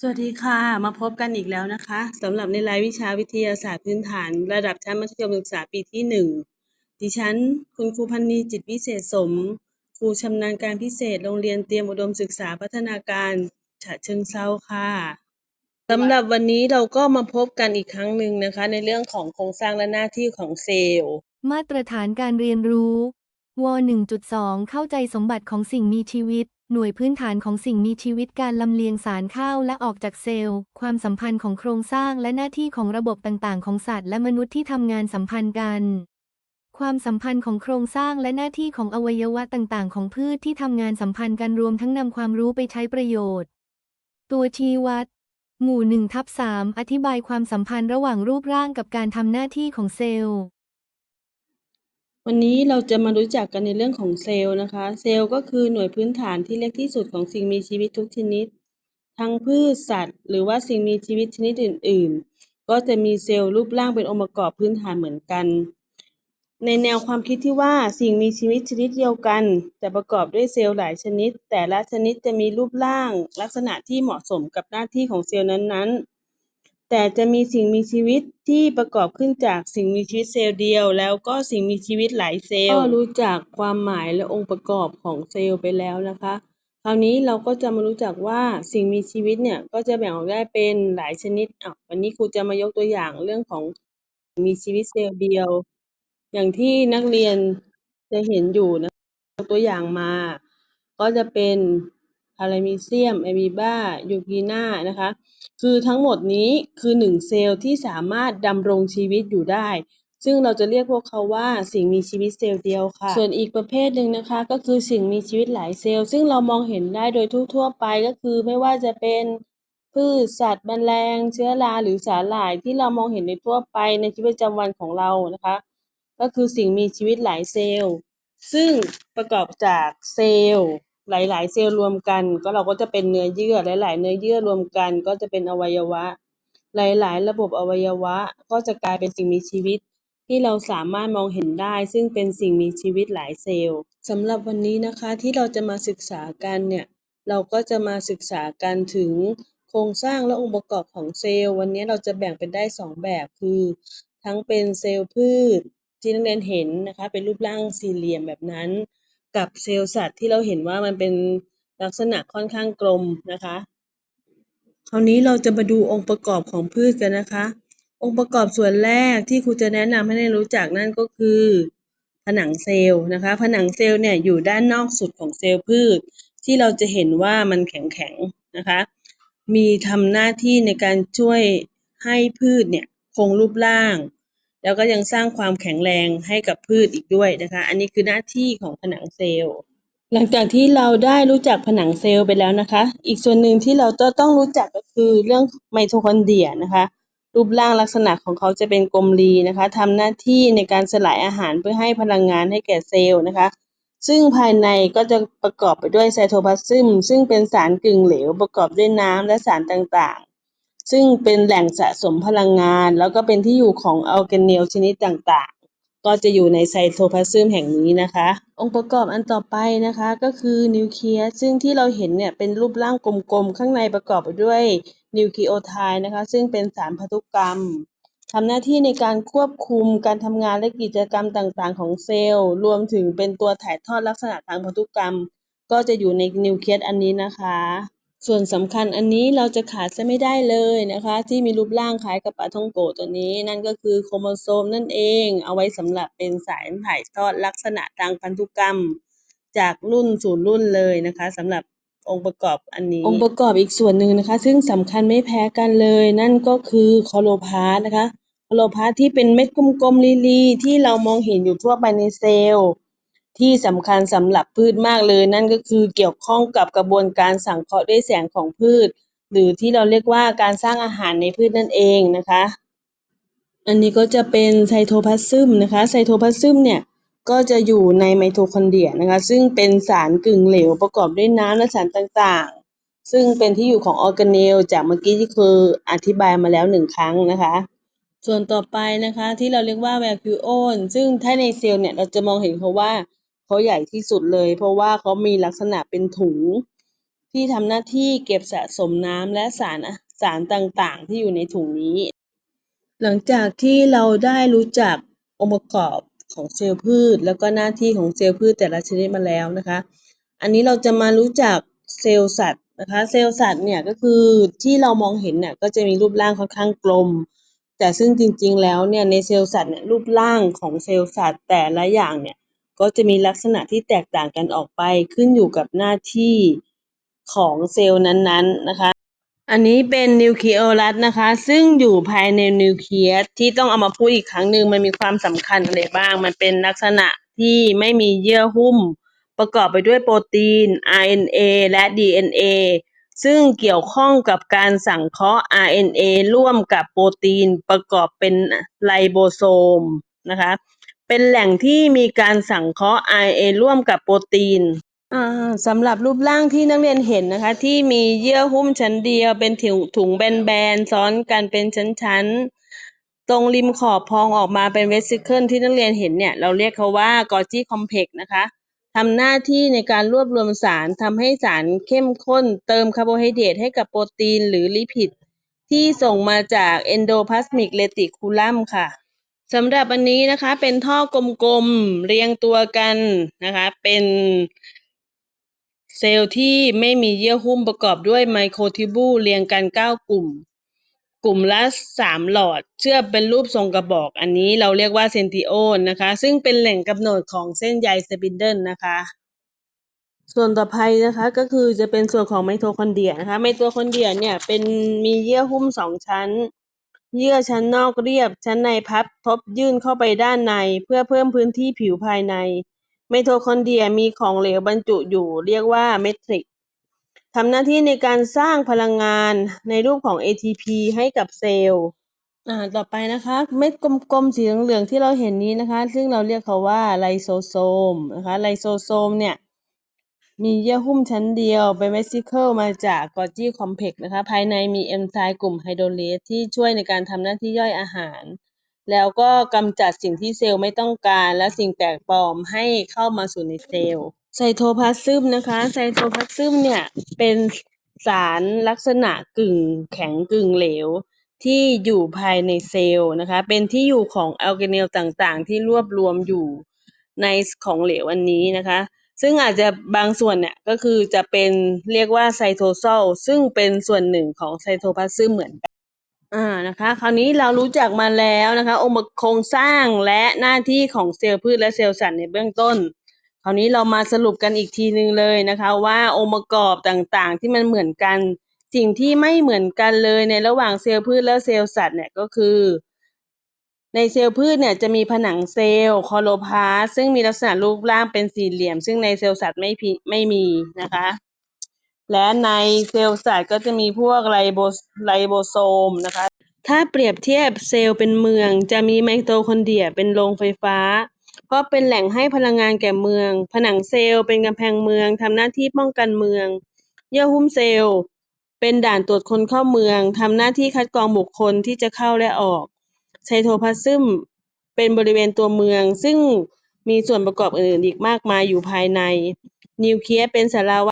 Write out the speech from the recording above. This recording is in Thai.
สวัสดีค่ะ มาพบกันอีกแล้วนะคะสำหรับในรายวิชาวิทยาศาสตร์พื้นฐาน ระดับชั้นมัธยมศึกษาปีที่หนึ่งดิฉัน คุณครูพันนีจิตวิเศษสม ครูชำนาญการพิเศษโรงเรียนเตรียมอุดมศึกษาพัฒนาการฉะเชิงเซาค่ะสำหรับวันนี้เราก็มาพบกันอีกครั้งหนึ่งนะคะ ในเรื่องของโครงสร้างและหน้าที่ของเซลล์ มาตรฐานการเรียนรู้ว 1.2 เข้าใจสมบัติของสิ่งมีชีวิตหน่วยพื้นฐานของสิ่งมีชีวิตการลำเลียงสารเข้าและออกจากเซลล์ ความสัมพันธ์ของโครงสร้างและหน้าที่ของระบบต่างๆ ของสัตว์และมนุษย์ที่ทำงานสัมพันธ์กัน ความสัมพันธ์ของโครงสร้างและหน้าที่ของอวัยวะต่างๆ ของพืชที่ทำงานสัมพันธ์กันรวมทั้งนำความรู้ไปใช้ประโยชน์ ตัวชี้วัด หมู่1ทับ3อธิบายความสัมพันธ์ระหว่างรูปร่างกับการทำหน้าที่ของเซลล์ วันนี้เราจะมารู้จักกันในเรื่องของเซลล์นะคะ เซลล์ก็คือหน่วยพื้นฐานที่เล็กที่สุดของสิ่งมีชีวิตทุกชนิด ทั้งพืชสัตว์ หรือว่าสิ่งมีชีวิตชนิดอื่น ๆ ก็จะมีเซลล์รูปร่างเป็นองค์ประกอบพื้นฐานเหมือนกัน ในแนวความคิดที่ว่าสิ่งมีชีวิตชนิดเดียวกันจะประกอบด้วยเซลล์หลายชนิด แต่ละชนิดจะมีรูปร่าง ลักษณะที่เหมาะสมกับหน้าที่ของเซลล์นั้นๆ แต่จะมีสิ่งมีชีวิตที่ประกอบขึ้นจากสิ่งมีชีวิตเซลล์เดียว แล้วก็สิ่งมีชีวิตหลายเซลล์ ก็รู้จักความหมายและองค์ประกอบของเซลล์ไปแล้วนะคะ คราวนี้เราก็จะมารู้จักว่าสิ่งมีชีวิตเนี่ยก็จะแบ่งออกได้เป็นหลายชนิดอะวันนี้ครูจะมายกตัวอย่างเรื่องของมีชีวิตเซลล์เดียว อย่างที่นักเรียนจะเห็นอยู่นะตัวอย่างมา ก็จะเป็น พารามีเซียมอมีบายูกีนานะคะ คือทั้งหมดนี้คือหนึ่งเซลล์ที่สามารถดำรงชีวิตอยู่ได้ ซึ่งเราจะเรียกพวกเขาว่าสิ่งมีชีวิตเซลล์เดียวค่ะ ส่วนอีกประเภทหนึ่งนะคะ ก็คือสิ่งมีชีวิตหลายเซลล์ ซึ่งเรามองเห็นได้โดยทั่วๆไปก็คือไม่ว่าจะเป็นพืชสัตว์แมลง เชื้อราหรือสาหร่ายที่เรามองเห็นในทั่วไปในชีวิตประจำวันของเรานะคะ ก็คือสิ่งมีชีวิตหลายเซลล์ ซึ่งประกอบจากเซลล์ หลาย ๆ เซลล์รวมกัน ก็เราก็จะเป็นเนื้อเยื่อ หลาย ๆ เนื้อเยื่อรวมกัน ก็จะเป็นอวัยวะ หลาย ๆ ระบบอวัยวะ ก็จะกลายเป็นสิ่งมีชีวิต ที่เราสามารถมองเห็นได้ ซึ่งเป็นสิ่งมีชีวิตหลายเซลล์สำหรับวันนี้นะคะที่เราจะมาศึกษากันเนี่ย เราก็จะมาศึกษากันถึงโครงสร้างและองค์ประกอบของเซลล์ วันนี้เราจะแบ่งเป็นได้สองแบบคือ ทั้งเป็นเซลล์พืชที่นักเรียนเห็นนะคะ เป็นรูปร่างสี่เหลี่ยมแบบนั้น กับเซลล์สัตว์ที่เราเห็นว่ามันเป็นลักษณะค่อนข้างกลมนะคะ คราวนี้เราจะมาดูองค์ประกอบของพืชกันนะคะ องค์ประกอบส่วนแรกที่ครูจะแนะนำให้ได้รู้จักนั่นก็คือ ผนังเซลล์นะคะ ผนังเซลล์เนี่ยอยู่ด้านนอกสุดของเซลล์พืช ที่เราจะเห็นว่ามันแข็งๆนะคะ มีทำหน้าที่ในการช่วยให้พืชเนี่ยคงรูปร่าง แล้วก็ยังสร้างความแข็งแรงให้กับพืชอีกด้วยนะคะ อันนี้คือหน้าที่ของผนังเซลล์ หลังจากที่เราได้รู้จักผนังเซลล์ไปแล้วนะคะ อีกส่วนหนึ่งที่เราจะต้องรู้จักก็คือเรื่องไมโทคอนเดรียนะคะ รูปร่างลักษณะของเขาจะเป็นกลมรีนะคะทำหน้าที่ในการสลายอาหารเพื่อให้พลังงานให้แก่เซลล์นะคะ ซึ่งภายในก็จะประกอบไปด้วยไซโทพลาซึมซึ่งเป็นสารกึ่งเหลวประกอบด้วยน้ำและสารต่างๆ ซึ่งเป็นแหล่งสะสมพลังงาน แล้วก็เป็นที่อยู่ของออร์แกเนลชนิดต่างๆก็จะอยู่ในไซโทพลาซึมแห่งนี้นะคะ องค์ประกอบอันต่อไปนะคะก็คือนิวเคลียสซึ่งที่เราเห็นเนี่ยเป็นรูปร่างกลมๆ ข้างในประกอบไปด้วยนิวคลีโอไทด์นะคะ ซึ่งเป็นสารพันธุกรรมทำหน้าที่ในการควบคุมการทำงานและกิจกรรมต่างๆ ของเซลล์ รวมถึงเป็นตัวถ่ายทอดลักษณะทางพันธุกรรม ก็จะอยู่ในนิวเคลียสอันนี้นะคะ ส่วนสำคัญอันนี้เราจะขาดซะไม่ได้เลยนะคะ ที่มีรูปร่างคล้ายกับปลาท่องโกะตัวนี้ นั่นก็คือโครโมโซมนั่นเอง เอาไว้สำหรับเป็นสายถ่ายทอดลักษณะทางพันธุกรรม จากรุ่นสู่รุ่นเลยนะคะสำหรับองค์ประกอบอันนี้ องค์ประกอบอีกส่วนหนึ่งนะคะ ซึ่งสำคัญไม่แพ้กันเลย นั่นก็คือคอโรพาสต์นะคะคอโรพาสต์ที่เป็นเม็ดกลมๆลีๆที่เรามองเห็นอยู่ทั่วไปในเซลล์ ที่สำคัญสำหรับพืชมากเลย นั่นก็คือเกี่ยวข้องกับกระบวนการสังเคราะห์ด้วยแสงของพืช หรือที่เราเรียกว่าการสร้างอาหารในพืชนั่นเองนะคะ อันนี้ก็จะเป็นไซโทพลาซึมนะคะไซโทพลาซึมเนี่ยก็จะอยู่ในไมโทคอนเดรียนะคะซึ่งเป็นสารกึ่งเหลวประกอบด้วยน้ำและสารต่างๆ ซึ่งเป็นที่อยู่ของออร์แกเนลจากเมื่อกี้ที่คืออธิบายมาแล้วหนึ่งครั้งนะคะส่วนต่อไปนะคะที่เราเรียกว่าแวคิโอนซึ่งถ้าในเซลล์เนี่ยเราจะมองเห็นเขาว่า เขาใหญ่ที่สุดเลย เพราะว่าเขามีลักษณะเป็นถุง ที่ทำหน้าที่เก็บสะสมน้ำและสารสารต่างๆ ที่อยู่ในถุงนี้ หลังจากที่เราได้รู้จักองค์ประกอบของเซลล์พืช แล้วก็หน้าที่ของเซลล์พืชแต่ละชนิดมาแล้วนะคะ อันนี้เราจะมารู้จักเซลล์สัตว์นะคะเซลล์สัตว์เนี่ยก็คือที่เรามองเห็นเนี่ยก็จะมีรูปร่างค่อนข้างกลม แต่ซึ่งจริงๆแล้วเนี่ยในเซลล์สัตว์เนี่ยรูปร่างของเซลล์สัตว์แต่ละอย่างเนี่ย ก็จะมีลักษณะที่แตกต่างกันออกไปขึ้นอยู่กับหน้าที่ของเซลล์นั้นๆนะคะ อันนี้เป็นนิวเคลียรัสนะคะ ซึ่งอยู่ภายในนิวเคลียสที่ต้องเอามาพูดอีกครั้งหนึ่งมันมีความสำคัญอะไรบ้าง มันเป็นลักษณะที่ไม่มีเยื่อหุ้ม ประกอบไปด้วยโปรตีน RNA และ DNA ซึ่งเกี่ยวข้องกับการสังเคราะห์ RNA ร่วมกับโปรตีนประกอบเป็นไลโบโซมนะคะ เป็นแหล่งที่มีการสังเคราะห์ RNA ร่วมกับโปรตีน อ่าสำหรับรูปร่างที่นักเรียนเห็นนะคะ ที่มีเยื่อหุ้มชั้นเดียว เป็นถุงถุงแบนๆซ้อนกันเป็นชั้นๆ ตรงริมขอบพองออกมาเป็นเวสซิเคิลที่นักเรียนเห็นเนี่ย เราเรียกเขาว่ากอจีคอมเพล็กนะคะทำหน้าที่ในการรวบรวมสารทำให้สารเข้มข้น เติมคาร์โบไฮเดรตให้กับโปรตีนหรือลิพิดที่ส่งมาจากเอนโดพลาสมิกเรติคูลัมค่ะ สำหรับอันนี้นะคะเป็นท่อกลมๆเรียงตัวกันนะคะ เป็นเซลล์ที่ไม่มีเยื่อหุ้มประกอบด้วยไมโครทิบูเรียงกันเก้ากลุ่ม กลุ่มละสามหลอด เชื่อมเป็นรูปทรงกระบอก อันนี้เราเรียกว่าเซนติโอนนะคะ ซึ่งเป็นแหล่งกำเนิดของเส้นใยสปินเดิลนะคะ ส่วนต่อไปนะคะก็คือจะเป็นส่วนของไมโทคอนเดรียนะคะไมโทคอนเดรียเนี่ยเป็นมีเยื่อหุ้มสองชั้น เยื่อชั้นนอกเรียบชั้นในพับทบยื่นเข้าไปด้านในเพื่อเพิ่มพื้นที่ผิวภายในไมโทคอนเดรียมีของเหลวบรรจุอยู่เรียกว่าเมทริกทำหน้าที่ในการสร้างพลังงานในรูปของ ATP ให้กับเซลล์อ่าต่อไปนะคะ เม็ดกลมๆสีเหลืองๆที่เราเห็นนี้นะคะ ซึ่งเราเรียกเขาว่าไลโซโซมนะคะไลโซโซมเนี่ย มีเยื่อหุ้มชั้นเดียว เป็นเวสิเคิลมาจากกอจีคอมเพล็กซ์นะคะ ภายในมีเอนไซม์กลุ่มไฮโดรเลสที่ช่วยในการทำหน้าที่ย่อยอาหาร แล้วก็กำจัดสิ่งที่เซลล์ไม่ต้องการ และสิ่งแปลกปลอมให้เข้ามาสู่ในเซลล์ ไซโทพลาซึมนะคะ ไซโทพลาซึมเนี่ย เป็นสารลักษณะกึ่งแข็งกึ่งเหลว ที่อยู่ภายในเซลล์นะคะ เป็นที่อยู่ของออร์แกเนลต่างๆ ที่รวบรวมอยู่ในของเหลวอันนี้นะคะ ซึ่งอาจจะบางส่วนเนี่ยก็คือจะเป็นเรียกว่าไซโทโซลซึ่งเป็นส่วนหนึ่งของไซโทพลาซึมเหมือนกันอ่านะคะคราวนี้เรารู้จักมาแล้วนะคะองค์ประโครงสร้างและหน้าที่ของเซลล์พืชและเซลล์สัตว์ในเบื้องต้น คราวนี้เรามาสรุปกันอีกทีหนึ่งเลยนะคะ ว่าองค์ประกอบต่างๆ ที่มันเหมือนกัน สิ่งที่ไม่เหมือนกันเลยในระหว่างเซลล์พืชและเซลล์สัตว์เนี่ยก็คือ ในเซลล์พืชเนี่ยจะมีผนังเซลล์คลอโรพลาสต์ซึ่งมีลักษณะรูปร่างเป็นสี่เหลี่ยม ซึ่งในเซลล์สัตว์ไม่พิไม่มีนะคะ และในเซลล์สัตว์ก็จะมีพวกไลโบไลโบโซมนะคะ ถ้าเปรียบเทียบเซลล์เป็นเมือง จะมีไมโทคอนเดรียเป็นโรงไฟฟ้า เพราะเป็นแหล่งให้พลังงานแก่เมือง ผนังเซลล์เป็นกำแพงเมืองทำหน้าที่ป้องกันเมือง เยื่อหุ้มเซลล์ เป็นด่านตรวจคนเข้าเมืองทำหน้าที่คัดกรองบุคคลที่จะเข้าและออก ไซโทพลาซึมเป็นบริเวณตัวเมืองซึ่งมีส่วนประกอบอื่นๆอีกมากมายอยู่ภายใน นิวเคลียสเป็นสารา